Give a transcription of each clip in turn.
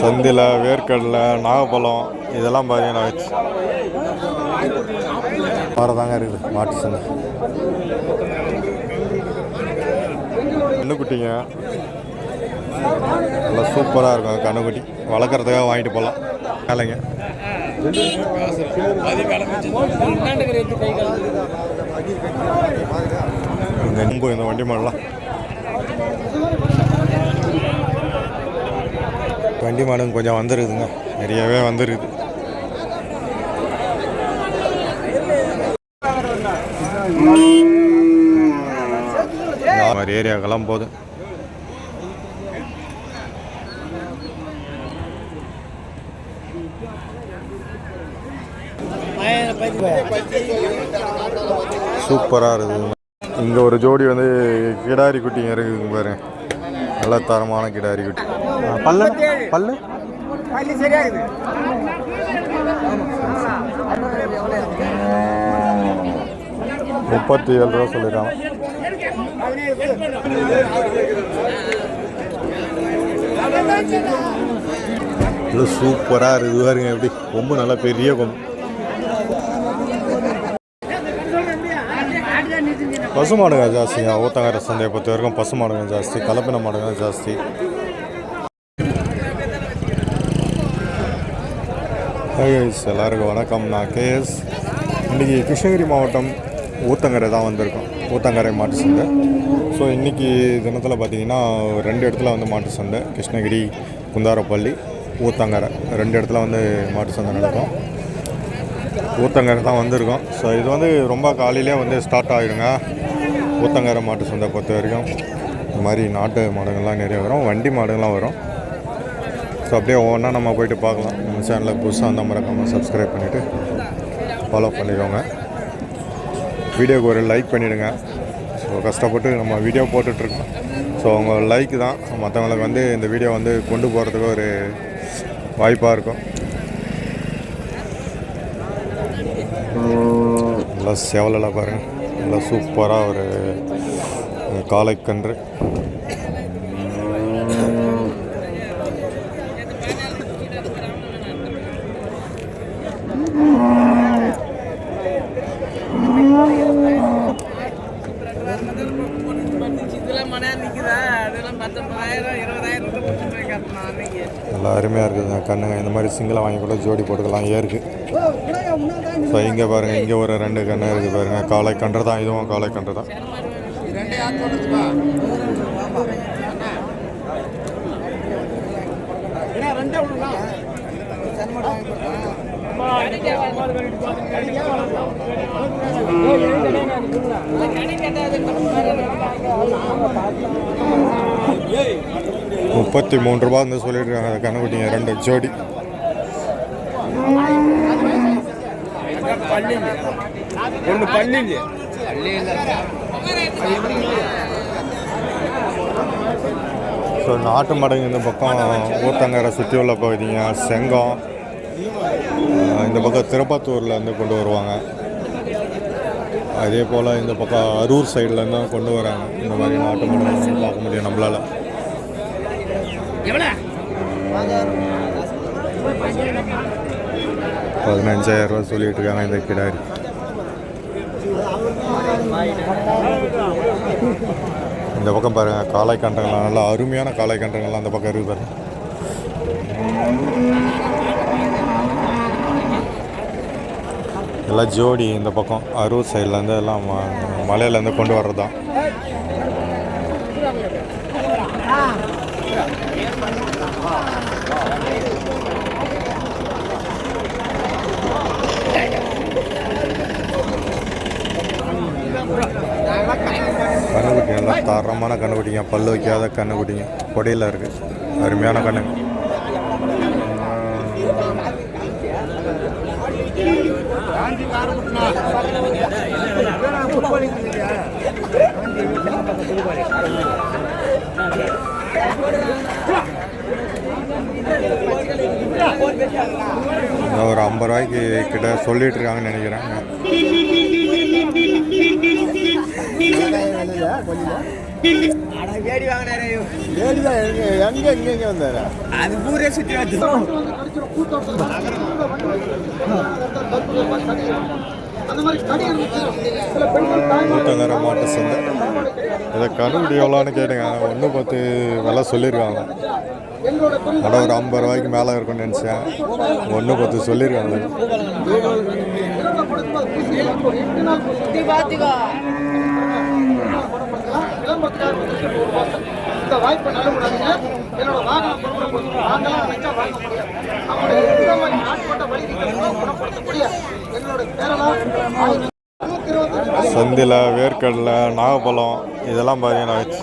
சந்தில் வேர்க்கடலை நாகப்பழம் இதெல்லாம் பார்த்தீங்கன்னா வச்சு. தாங்க இருக்குது மாட்டு சந்தை. கண்ணுக்குட்டிங்க. நல்லா சூப்பராக இருக்கும் கண்ணுக்குட்டி. வளர்க்குறதுக்காக வாங்கிட்டு போகலாம். வேலைங்க. இந்த வண்டி மாடலாம் வண்டி மாடுங்க கொஞ்சம் வந்துருக்குதுங்க. நிறையவே வந்துருக்குது. மாதிரி ஏரியாக்கெல்லாம் போதும் சூப்பராக இருக்குதுங்க இங்கே ஒரு ஜோடி வந்து கிடாரி குட்டிங்க இருக்குதுங்க பாருங்க. நல்ல தரமான கிடாரி குட்டி பல்லு பல்லு? சரியாகுது. முப்பத்தி ஏழு ரூபா சொல்லியிருக்காங்க. இது சூப்பராக இருக்குது. பாருங்க எப்படி கொம்பு நல்லா பெரிய கொம்பு. பசு மாடுங்க ஜாஸ்திங்க. ஊத்தங்கர சந்தையை பொறுத்த வரைக்கும் பசு மாடுங்க ஜாஸ்தி கலப்பின மாடுங்க ஜாஸ்தி. Hi எல்லாருக்கும் வணக்கம். நான் கேஎஸ் இன்றைக்கி கிருஷ்ணகிரி மாவட்டம் ஊத்தங்கரை தான் வந்திருக்கோம். ஊத்தங்கரை மாட்டு சந்தை. ஸோ இன்றைக்கி தினத்தில் பார்த்தீங்கன்னா ரெண்டு இடத்துல வந்து மாட்டு சந்தை. கிருஷ்ணகிரி குந்தாரப்பள்ளி ஊத்தங்கரை. ரெண்டு இடத்துல வந்து மாட்டு சந்தை நடக்கும். ஊத்தங்கரை தான் வந்திருக்கோம். ஸோ இது வந்து ரொம்ப காலையிலே வந்து ஸ்டார்ட் ஆகிடுங்க ஊத்தங்கரை மாட்டு சந்தை பொறுத்த வரைக்கும். இந்த மாதிரி நாட்டு மாடுகள்லாம் நிறைய வரும். வண்டி மாடுகள்லாம் வரும். ஸோ அப்படியே ஒவ்வொன்றா நம்ம போயிட்டு பார்க்கலாம். நம்ம சேனலில் புதுசாக அந்த மறக்காமல் சப்ஸ்கிரைப் பண்ணிவிட்டு ஃபாலோ பண்ணிக்கோங்க. வீடியோக்கு ஒரு லைக் பண்ணிவிடுங்க ஸோ கஷ்டப்பட்டு நம்ம வீடியோ போட்டுட்ருக்கோம். ஸோ உங்கள் லைக் தான். மற்றவங்களுக்கு வந்து இந்த வீடியோ வந்து கொண்டு போகிறதுக்கு ஒரு வாய்ப்பாக இருக்கும். நல்லா செவலெல்லாம் பாருங்கள் நல்லா சூப்பராக ஒரு காலைக்கன்று இதெல்லாம் மணி நிற்குதா அதெல்லாம் பத்தொன்பதாயிரம் இருபதாயிரம் கொடுத்துட்டு கட்டணும் அன்னைக்கு நல்லா அருமையாக இருக்குதுங்க. கண்ணுங்க இந்த மாதிரி சிங்கிளாக வாங்கி கூட ஜோடி போட்டுக்கலாம். ஏருக்கு ஸோ இங்கே பாருங்கள் இங்கே ஒரு ரெண்டு கண்ணு இருக்குது பாருங்கள் காளை கன்று தான் இதுவும் காளை கன்று தான். ரெண்டே முப்பத்தி மூணு ரூபா வந்து சொல்லியிருக்காங்க அந்த கண்ணுக்குட்டிங்க ரெண்டு ஜோடி. ஒன்று பண்ணிங்க ஸோ நாட்டு மாடுங்க இந்த பக்கம் ஊத்தங்கரை சுற்றி உள்ள பகுதிங்க செங்கம். இந்த பக்கம் திருப்பத்தூரில் இருந்து கொண்டு வருவாங்க. அதே போல் இந்த பக்கம் அரூர் சைட்லேருந்து கொண்டு வராங்க. இந்த மாதிரி நாட்டு மாடு பார்க்க முடியும் நம்மளால். ரூபா சொல்லிட்டு இருக்காங்க இந்த கிடாரி. இந்த பக்கம் பாருங்க காளை கன்றங்கள்லாம் நல்லா அருமையான காளை கன்றங்கள்லாம் அந்த பக்கம் இருக்கு பாருங்க. எல்லாம் ஜோடி இந்த பக்கம் அரூர் சைட்லேருந்து எல்லாம் மலையிலேருந்து கொண்டு வர்றது தான் கண்ணுக்குட்டி நல்லா தரமான கண்ணுக்குட்டிங்க. பல்லு வைக்காத கண்ணுக்குட்டிங்க. கொடியில் இருக்குது அருமையான கண்ணு. ஒரு ஐம்பது ரூபாய்க்கு கிட்ட சொல்லிட்டு இருக்காங்கன்னு நினைக்கிறேன். அட வேடி வாங்கினாரு? எங்க எங்க எங்க எங்க வந்தாரு? அது ஊரே சுற்றி வச்சு மாட்டு சந்தை. இதை கண்டுபிடி எவ்வளோன்னு கேட்டுங்க. ஒன்று பத்து விலை சொல்லியிருக்காங்க. ஆனால் ஒரு ஐம்பது ரூபாய்க்கு மேலே இருக்கும்னு நினச்சேன். ஒன்று பத்து சொல்லியிருக்காங்க. இந்த வாய்ப்பை நழுவிடாதீங்க என்னோட வாகனம் பொருட்கள் வாங்கலாம் நினைச்சா வாங்க முடியாது இந்த மாதிரி நாட்பட்ட வழிகளை குணப்படுத்தக்கூடிய எங்களோட இருபத்தஞ்சு சந்தில் வேர்க்கடலை நாகப்பழம் இதெல்லாம் பார்த்தீங்கன்னா வச்சு.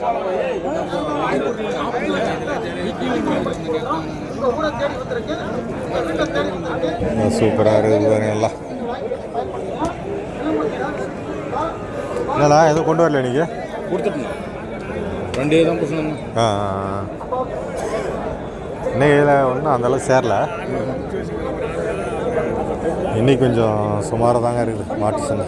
சூப்பராக இருக்குது பாருங்க எல்லாம். என்னடா எதுவும் கொண்டு வரல இன்னைக்கு? கொடுத்துட்டேன். ரெண்டே தான் பசங்க ஆ இன்னைக்கு ஒன்றும் அந்தளவுக்கு சேரல. இன்னைக்கு கொஞ்சம் சுமாராக தாங்க இருக்குது மாட்டு சந்தை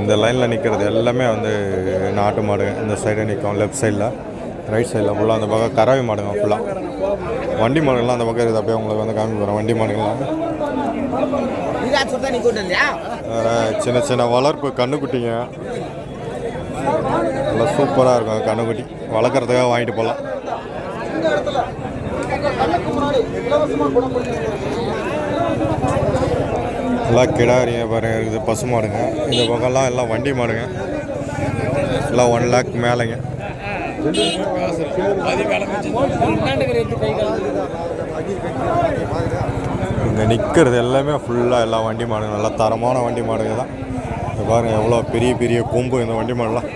இந்த லைனில் நிற்கிறது எல்லாமே வந்து நாட்டு மாடுங்க இந்த சைடு நிற்கும் லெஃப்ட் சைடில் ரைட் சைடில் ஃபுல்லாக அந்த பக்கம் கறவை மாடுங்க ஃபுல்லாக வண்டி மாடுகள்லாம் அந்த பக்கம் இருக்குது அப்படியே உங்களுக்கு வந்து காமி போகிறேன் வண்டி மாடுகள்லாம். சின்ன சின்ன வளர்ப்பு கண்ணுக்குட்டிங்க. நல்லா சூப்பராக இருக்கும் கண்ணுக்குட்டி. வளர்க்குறதுக்காக வாங்கிட்டு போகலாம். எல்லாம் கிடாரிங்க பாருங்க. இருக்குது பசு மாடுங்க. இந்த பக்கம்லாம் எல்லாம் வண்டி மாடுங்க. எல்லாம் ஒன் லேக் மேலேங்க. இங்கே நிற்கிறது எல்லாமே ஃபுல்லாக எல்லா வண்டி மாடுங்க. நல்லா தரமான வண்டி மாடுங்க தான் இங்க பாருங்க எவ்வளோ பெரிய பெரிய கொம்பு இந்த வண்டி மாடலாம்.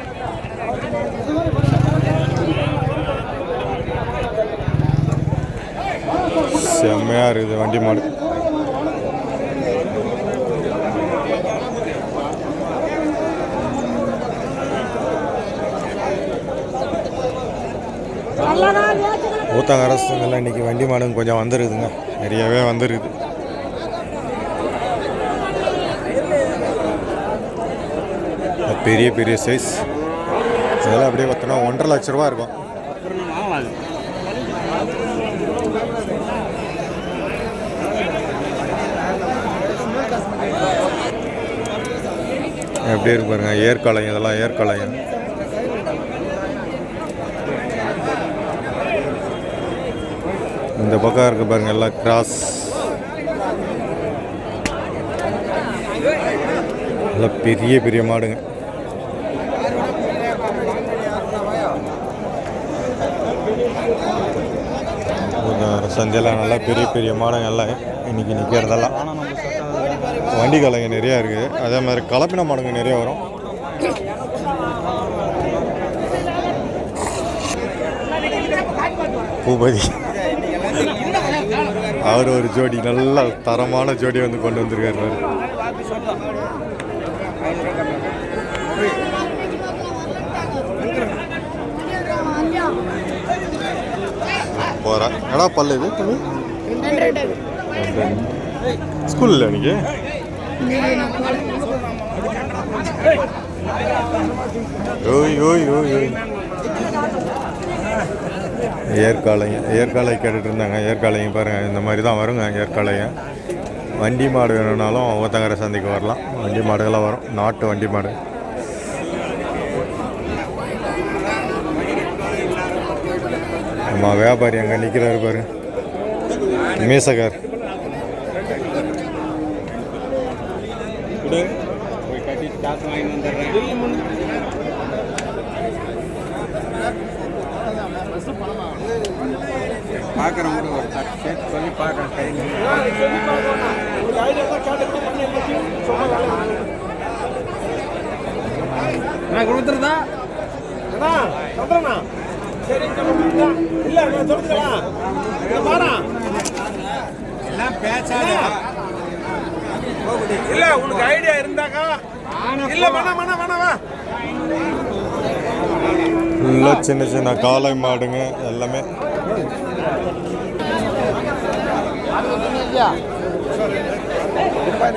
செம்மையாக இருக்குது வண்டி மாடு. ஊத்தங்க அரசுங்கள்லாம் இன்றைக்கி வண்டி மாடுங்க கொஞ்சம் வந்துருக்குதுங்க நிறையவே வந்துருக்குது பெரிய பெரிய சைஸ் இதெல்லாம் அப்படியே பார்த்தோன்னா ஒன்றரை லட்ச ரூபா இருக்கும். எப்படி இருக்கு பாருங்க ஏற்காலையும் இதெல்லாம் ஏற்காலையும். இந்த பக்கம் இருக்கு பாருங்க எல்லாம் கிராஸ் எல்லாம் பெரிய பெரிய மாடுங்க. சந்தையெல்லாம் நல்லா பெரிய பெரிய மாடங்கள்லாம் எல்லாம் நிற்கிறதெல்லாம் வண்டி கலைங்க நிறையா இருக்குது அதே மாதிரி கலப்பின மாடுங்க நிறைய வரும். பூபதி. அவர் ஒரு ஜோடி நல்ல தரமான ஜோடி வந்து கொண்டு வந்திருக்காரு போகிறா எடா பல்லு இது? ஸ்கூல் இல்லை இன்னைக்கு? ஓய் ஓய் ஓய் ஓய். ஏற்காலைங்க ஏற்காலை கேட்டுட்டு இருந்தாங்க. ஏற்காலைங்க பாருங்கள் இந்த மாதிரி தான் வருங்க ஏற்காலைங்க. வண்டி மாடு வேணும்னாலும் ஊத்தங்கரை சந்தைக்கு வரலாம். வண்டி மாடுகள்லாம் வரும். நாட்டு வண்டி மாடு. ஆமாம் வியாபாரி அங்கே நிற்கிறாரு பாரு. மீசகர். பார்க்குறவங்க ஒரு தட்டு. சொல்லி பார்க்குறேன் கையில். நான் பேசாத இல்ல உனக்கு ஐடியா இருந்தாக்கா. இல்ல வேணாம் வேணாம் வேணாம் வா ஃபுல்லாக சின்ன சின்ன காளை மாடுங்க எல்லாமே.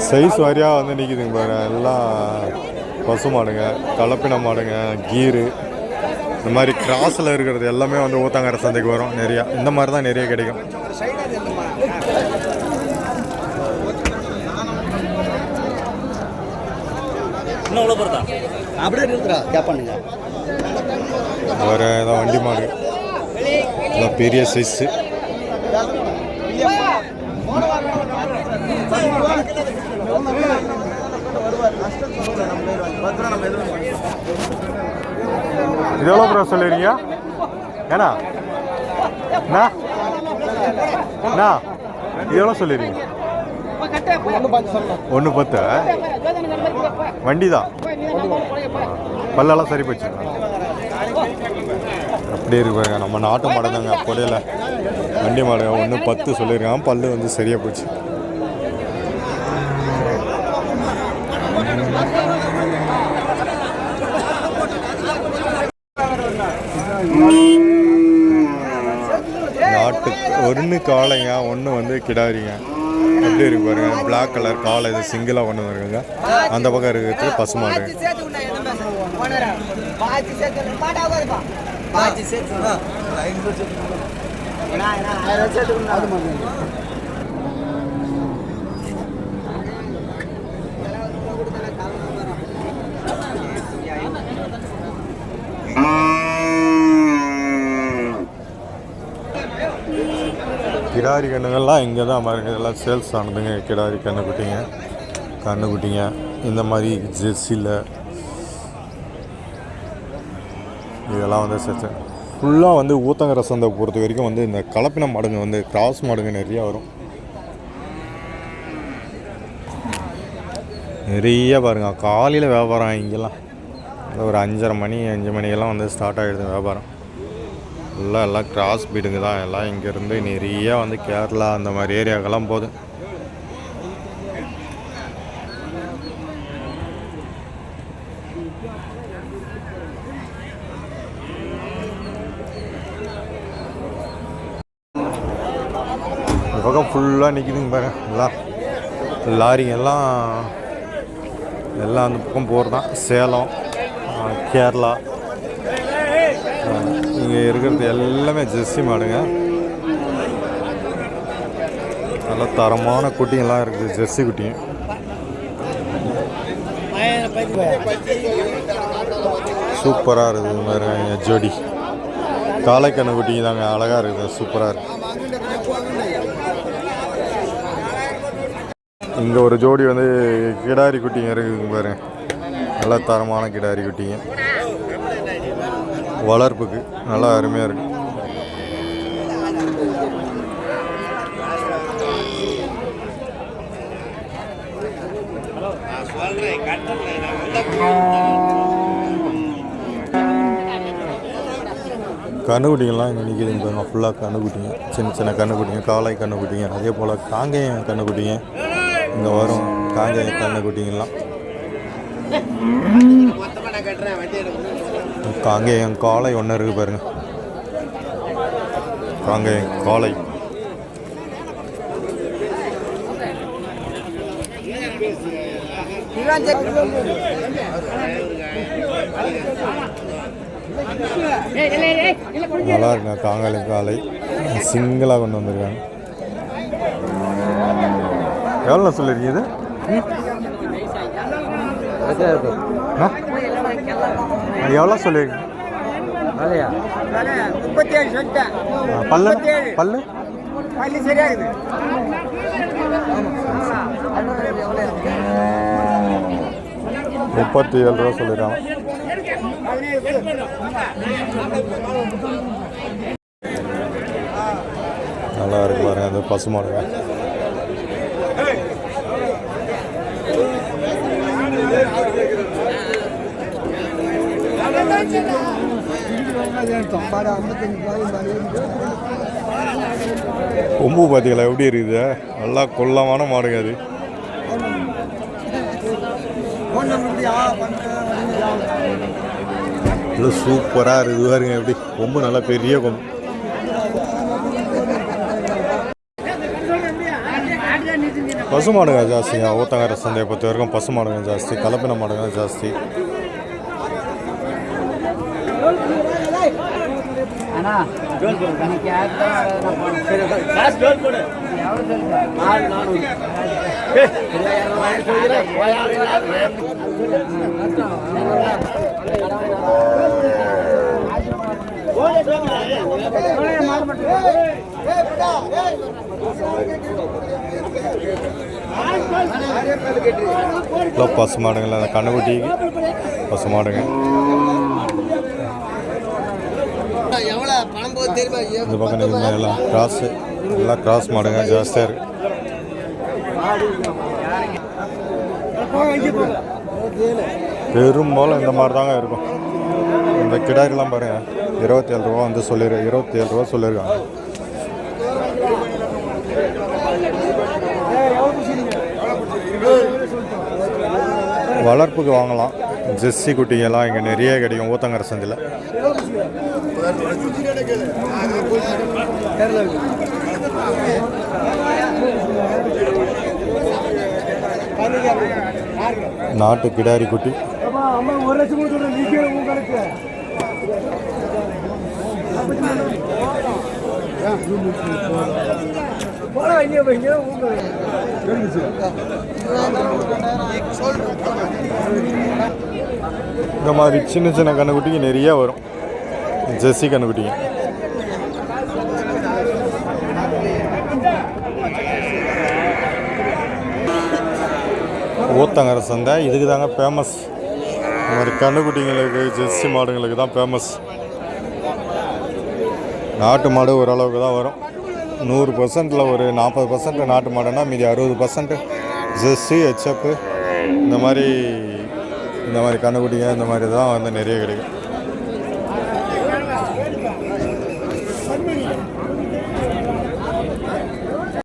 சைஸ் வாரியாக வந்து நிற்கிதுங்க பாருங்க. எல்லாம் பசு மாடுங்க கலப்பின மாடுங்க கீரு. இந்த மாதிரி கிராஸில் இருக்கிறது எல்லாமே வந்து ஊத்தங்கரை சந்தைக்கு வரும் நிறையா. இந்த மாதிரி தான் நிறைய கிடைக்கும். வேறு ஏதாவது வண்டி மாடு. பெரிய சைஸு இது எவ்வளோ ப்ரோ சொல்லுறீங்க? ஏண்ணா? அண்ணா? அண்ணா இது எவ்வளோ சொல்லிடுறீங்க ஒன்று பத்து. வண்டி தான் பல்லெல்லாம் சரி போச்சு. அப்படியே இருப்பாங்க நம்ம நாட்டு மாடு தாங்க வண்டி மாடு ஒன்று பத்து சொல்லியிருக்கான் பல்லு வந்து சரியாக போச்சு. நாட்டு ஒன்று காளைங்க ஒன்று வந்து கிடாரிங்க. எப்படி இருக்கு பாருங்க பிளாக் கலர் காளை இது சிங்கிளாக ஒன்று இருக்குங்க. அந்த பக்கம் இருக்கிறது பசுமாடு கிடாரி கண்ணுங்கள்லாம் இங்கே தான் பாருங்க. இதெல்லாம் சேல்ஸ் ஆனதுங்க. கிடாரி கண்ணுக்குட்டிங்க கண்ணுக்குட்டிங்க. இந்த மாதிரி ஜெர்சியில். இதெல்லாம் வந்து சேர்த்து ஃபுல்லாக வந்து ஊத்தங்கரை சந்தை பொறுத்த வரைக்கும் வந்து இந்த கலப்பின மாடுங்க வந்து கிராஸ் மாடுங்க நிறையா வரும். நிறைய பாருங்கள் காலையில் வியாபாரம் இங்கெல்லாம். ஒரு அஞ்சரை மணி அஞ்சு மணிக்கெல்லாம் வந்து ஸ்டார்ட் ஆகிடுது வியாபாரம். ஃபுல்லாக எல்லாம் கிராஸ் பீடுங்க தான். எல்லாம் இங்கேருந்து நிறைய வந்து கேரளா அந்த மாதிரி ஏரியாக்கெல்லாம் போகுது. இந்த பக்கம் ஃபுல்லாக நிற்கிதுங்க பாருங்க. எல்லாம் லாரிங்க எல்லாம் எல்லாம் அந்த பக்கம் போகிறது தான் சேலம் கேரளா இங்கே இருக்கிறது எல்லாமே ஜெர்சி மாடுங்க. நல்ல தரமான குட்டிங்கெல்லாம் இருக்குது ஜெர்சி குட்டிங்க சூப்பராக இருக்குது பாருங்க ஜோடி. காளைக்கண்ணு குட்டிங்க தாங்க அழகாக இருக்குது சூப்பராக இருக்குது இங்கே ஒரு ஜோடி வந்து கிடாரி குட்டிங்க இருக்குதுங்க பாருங்க. நல்ல தரமான கிடாரி குட்டிங்க. வளர்ப்புக்கு நல்லா அருமையாக இருக்கு. கண்ணுக்குட்டிங்கெல்லாம் இங்கே நிற்கிதுங்க பாருங்க ஃபுல்லாக கண்ணுக்குட்டிங்க. சின்ன சின்ன கண்ணுக்குட்டிங்க காளை கண்ணுக்குட்டிங்க அதே போல் காங்கேயம் கண்ணுக்குட்டிங்க இங்கே வரும். காங்கேயம் கண்ணுக்குட்டிங்கெல்லாம் காங்கேயம் காளை ஒன்று இருக்குது பாருங்க. காங்கேயம் காளை. நல்லா இருக்குங்க காங்காலி காளை. சிங்கிளாக கொண்டு வந்திருக்காங்க. எவ்வளோ சொல்லியிருக்கீங்க இது? எவ்வளோ சொல்லியிருக்கீங்க? அதையா முப்பத்தி ஏழு சொல்லிட்டேன். பல்லு? பல்லு? பள்ளி சரியாகுது முப்பத்தி ஏழு ரூபா சொல்லிடுறான் நல்லா இருக்கு பாருங்க அந்த பசுமாடுங்க கொம்பு பார்த்தீங்களா எப்படி இருக்குது? நல்லா கொல்லமான மாடுங்க அது. நல்லா சூப்பராக இருக்குது. பாருங்க எப்படி? கொம்பு நல்லா பெரிய கொம்பு. பசு மாடுங்க ஜாஸ்திங்க. ஊத்தங்கரை சந்தையை பொறுத்த வரைக்கும் பசு மாடுங்க ஜாஸ்தி கலப்பின மாடுங்க ஜாஸ்தி. எனக்கு எல்லாம் பசு மாடுங்கள அந்த கண்ணுக்குட்டி பசு மாடுங்க எவ்வளோ பணம் போகுது தெரியுமா இந்த பக்கம் நீங்கள் எல்லாம் கிராஸு எல்லாம் கிராஸ் மாடுங்க ஜாஸ்தியாக இருக்கு. பெரும்பாலும் இந்த மாதிரி தாங்க இருக்கும். இந்த கிடாரிலாம் பாருங்க இருபத்தி ஏழு ரூபா வந்து சொல்லிரு இருபத்தி ஏழு ரூபா சொல்லியிருக்காங்க வளர்ப்புக்கு வாங்கலாம். ஜெர்சி குட்டிங்கெல்லாம் இங்கே நிறைய கிடைக்கும் ஊத்தங்கரை சந்தில் நாட்டு கிடாரி குட்டி. இந்த மாதிரி சின்ன சின்ன கண்ணுக்குட்டிக்கு நிறைய வரும். ஜெர்சி கண்டுபிடிங்க ஊத்தங்கர சந்தை இதுக்கு தாங்க ஃபேமஸ் இந்த மாதிரி கண்ணுக்குட்டிங்களுக்கு ஜெர்சி மாடுங்களுக்கு தான் ஃபேமஸ் நாட்டு மாடு ஓரளவுக்கு தான் வரும். நூறு பர்சன்டில் ஒரு நாற்பது பர்சன்ட் நாட்டு மாடுன்னா மீதி அறுபது பர்சன்ட் ஜெர்சி ஹெச்எப்பு இந்த மாதிரி இந்த மாதிரி கண்ணுக்குட்டிங்க இந்த மாதிரி தான் வந்து நிறைய கிடைக்கும்.